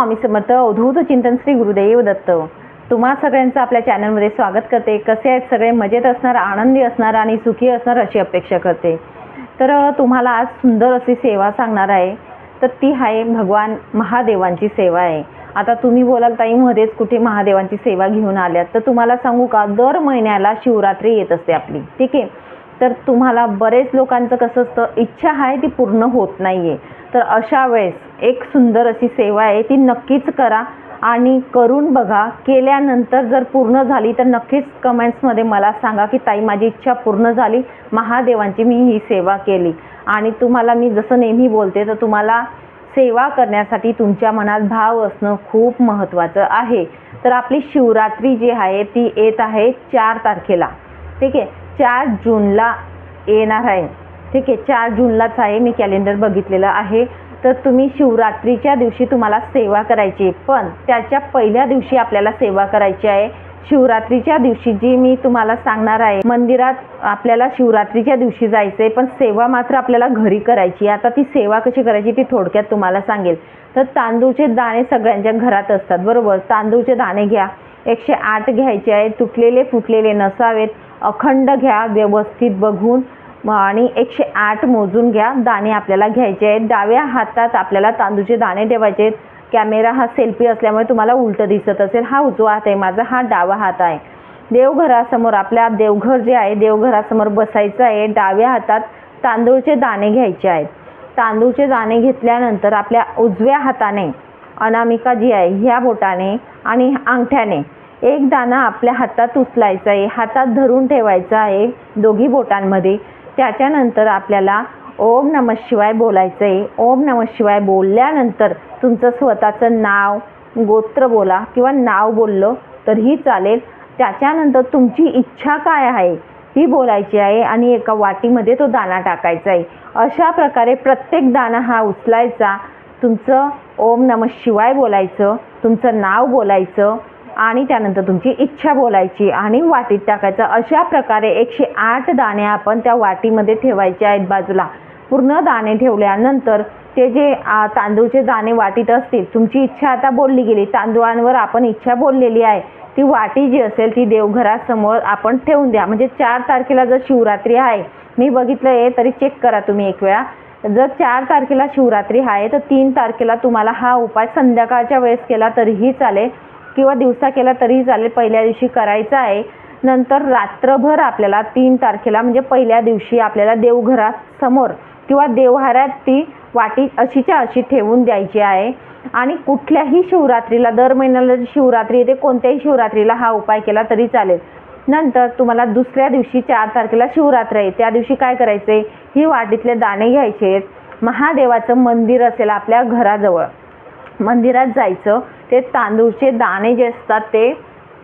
स्वामी समर्थ अवधूत चिंतन श्री गुरुदेव दत्त. तुम्हा सगळ्यांचं आपल्या चॅनलमध्ये स्वागत करते. कसे आहेत सगळे? मजेत असणार आनंदी असणार आणि सुखी असणार अशी अपेक्षा करते. तर तुम्हाला आज सुंदर अशी सेवा सांगणार आहे. तर ती आहे भगवान महादेवांची सेवा आहे. आता तुम्ही बोलाल ताई मध्येच कुठे महादेवांची सेवा घेऊन आल्यात? तर तुम्हाला सांगू का दर महिन्याला शिवरात्री येत असते आपली. ठीक आहे? तर तुम्हाला बरेच लोकांचं कसं असतं इच्छा आहे ती पूर्ण होत नाही आहे तर अशा वेळेस एक सुंदर अशी सेवा आहे ती नक्कीच करा आणि करून बघा. केल्यानंतर जर पूर्ण झाली तर नक्कीच कमेंट्समध्ये मला सांगा की ताई माझी इच्छा पूर्ण झाली. महादेवांची मी ही सेवा केली. आणि तुम्हाला मी जसं नेहमी बोलते तर तुम्हाला सेवा करण्यासाठी तुमच्या मनात भाव असणं खूप महत्त्वाचं आहे. तर आपली शिवरात्री जी आहे ती येत आहे चार तारखेला. ठीक आहे? चार जूनला येणार आहे. ठीक आहे चार जूनलाच आहे मी कॅलेंडर बघितलेलं आहे. तर तुम्ही शिवरात्रीच्या दिवशी तुम्हाला सेवा करायची आहे. पण त्याच्या पहिल्या दिवशी आपल्याला सेवा करायची आहे. शिवरात्रीच्या दिवशी जी मी तुम्हाला सांगणार आहे मंदिरात आपल्याला शिवरात्रीच्या दिवशी जायचं आहे पण सेवा मात्र आपल्याला घरी करायची आहे. आता ती सेवा कशी करायची ती थोडक्यात तुम्हाला सांगेल. तर तांदूळचे दाणे सगळ्यांच्या घरात असतात बरोबर? तांदूळचे दाणे घ्या. एकशे आठ घ्यायचे आहेत तुटलेले फुटलेले नसावेत. अखंड घ्या व्यवस्थित बघून. आणि एकशे आठ मोजून घ्या. दाणे आपल्याला घ्यायचे आहेत. डाव्या हातात आपल्याला तांदूळचे दाणे ठेवायचे आहेत. कॅमेरा हा सेल्फी असल्यामुळे तुम्हाला उलटं दिसत असेल. हा उजवा हात आहे. माझा हा डावा हात आहे. देवघरासमोर आपल्या देवघर जे आहे देवघरासमोर बसायचं आहे. डाव्या हातात तांदूळचे दाणे घ्यायचे आहेत. तांदूळचे दाणे घेतल्यानंतर आपल्या उजव्या हाताने अनामिका जी आहे ह्या बोटाने आणि अंगठ्याने एक दाणा आपल्या हातात उचलायचा आहे. हातात धरून ठेवायचा आहे. दोघी बोटांमध्ये. त्याच्यानंतर आपल्याला ओम नम शिवाय बोलायचं आहे ओम नम शिवाय बोलल्यानंतर तुमचं स्वतःचं नाव गोत्र बोला किंवा नाव बोललं तरीही चालेल. त्याच्यानंतर तुमची इच्छा काय आहे ती बोलायची आहे आणि एका वाटीमध्ये तो दाणा टाकायचा आहे. अशा प्रकारे प्रत्येक दाणा हा उचलायचा. तुमचं ओम नम शिवाय बोलायचं तुमचं नाव बोलायचं आणि त्यानंतर तुमची इच्छा बोलायची आणि वाटीत टाकायचं. अशा प्रकारे एकशे आठ दाणे आपण त्या वाटीमध्ये ठेवायचे आहेत बाजूला. पूर्ण दाणे ठेवल्यानंतर ते जे तांदूळचे दाणे वाटीत असतील तुमची इच्छा आता बोलली गेली. तांदूळांवर आपण इच्छा बोललेली आहे. ती वाटी जी असेल ती देवघरासमोर आपण ठेवून द्या. म्हणजे चार तारखेला जर शिवरात्री आहे मी बघितलं आहे तरी चेक करा तुम्ही एक वेळा. जर चार तारखेला शिवरात्री आहे तर तीन तारखेला तुम्हाला हा उपाय संध्याकाळच्या वेळेस केला तरीही चालेल. किंवा दिवसा केला तरीही चालेल पहिल्या दिवशी करायचा आहे. नंतर रात्रभर आपल्याला तीन तारखेला म्हणजे पहिल्या दिवशी आपल्याला देवघरासमोर किंवा देवहारात ती वाटी अशीच्या अशी ठेवून द्यायची आहे. आणि कुठल्याही शिवरात्रीला दर महिन्याला शिवरात्री येते कोणत्याही शिवरात्रीला हा उपाय केला तरी चालेल. नंतर तुम्हाला दुसऱ्या दिवशी चार तारखेला शिवरात्र आहे. त्या दिवशी काय करायचं आहे ही वाटीतले दाणे घ्यायचे आहेत. महादेवाचं मंदिर असेल आपल्या घराजवळ. मंदिरात जायचं. ते तांदूळचे दाणे जे असतात ते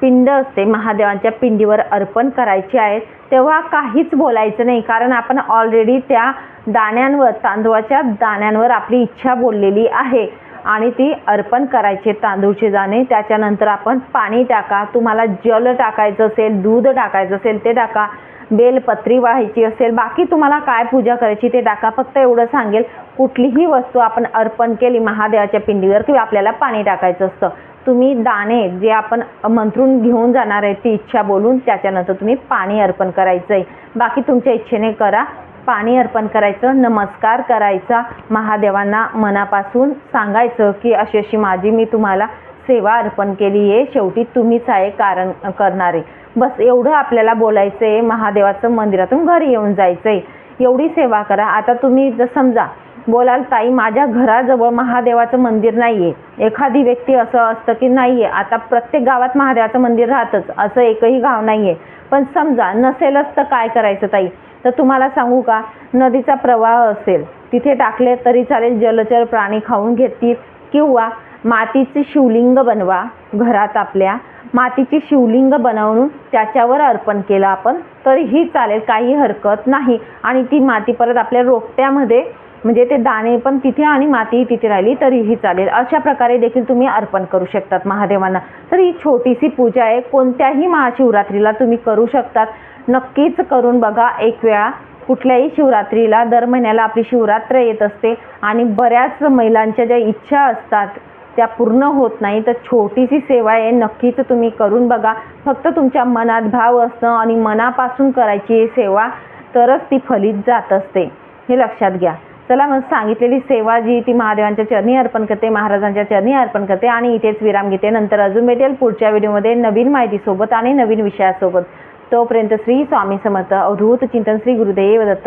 पिंड असते महादेवांच्या पिंडीवर अर्पण करायचे आहेत. तेव्हा काहीच बोलायचं नाही कारण आपण ऑलरेडी त्या दाण्यांवर तांदूळाच्या दाण्यांवर आपली इच्छा बोललेली आहे. आणि ती अर्पण करायचे तांदूळचे दाणे. त्याच्यानंतर आपण पाणी टाका. तुम्हाला जल टाकायचं असेल दूध टाकायचं असेल ते टाका. बेलपत्री वाहायची असेल बाकी तुम्हाला काय पूजा करायची ते टाका. फक्त एवढं सांगेल. कुठलीही वस्तू आपण अर्पण केली महादेवाच्या पिंडीवर किंवा आपल्याला पाणी टाकायचं असतं तुम्ही दाणे जे आपण मंत्रून घेऊन जाणार आहे ती इच्छा बोलून त्याच्यानंतर तुम्ही पाणी अर्पण करायचं आहे बाकी तुमच्या इच्छेने करा. पाणी अर्पण करायचं नमस्कार करायचा महादेवांना मनापासून सांगायचं की अशी अशी माझी मी तुम्हाला सेवा अर्पण केली आहे. शेवटी तुम्हीच आहे कारण करणारे. बस एवढं आपल्याला बोलायचं आहे महादेवाचं मंदिरातून घरी येऊन जायचं आहे एवढी सेवा करा. आता तुम्ही जर समजा बोलाल ताई माझ्या घराजवळ महादेवाचं मंदिर नाही आहे एखादी व्यक्ती असं असतं की नाही आहे आता प्रत्येक गावात महादेवाचं मंदिर राहतंच. असं एकही गाव नाही आहे पण समजा नसेलच तर काय करायचं ताई? तर तुम्हाला सांगू का? नदीचा प्रवाह असेल तिथे टाकले तरी चालेल जलचर प्राणी खाऊन घेतील. किंवा मातीचे शिवलिंग बनवा घरात आपल्या. मातीची शिवलिंग बनवून त्याच्यावर अर्पण केलं आपण तरीही चालेल. काही हरकत नाही. आणि ती माती परत आपल्या रोपट्यामध्ये म्हणजे ते दाणे पण तिथे आणि मातीही तिथे राहिली तरीही चालेल. अशा प्रकारे देखील तुम्ही अर्पण करू शकतात महादेवांना. तर ही छोटीशी पूजा आहे. कोणत्याही महाशिवरात्रीला तुम्ही करू शकतात. नक्कीच करून बघा एक वेळा. कुठल्याही शिवरात्रीला दर महिन्याला आपली शिवरात्र येत असते आणि बऱ्याच महिलांच्या ज्या इच्छा असतात त्या पूर्ण होत नाही. तर छोटीशी सेवा आहे. नक्कीच तुम्ही करून बघा. फक्त तुमच्या मनात भाव असणं आणि मनापासून करायची ही सेवा तरच ती फलित जात असते. हे लक्षात घ्या. चला मग सांगितलेली सेवा जी ती महादेवांच्या चरणी अर्पण करते महाराजांच्या चरणी अर्पण करते आणि इथेच विराम घेते. नंतर अजून भेटेल पुढच्या व्हिडिओमध्ये नवीन माहितीसोबत आणि नवीन विषयासोबत. तोपर्यंत श्री स्वामी समर्थ. अवधूत चिंतन श्री गुरुदेव दत्त.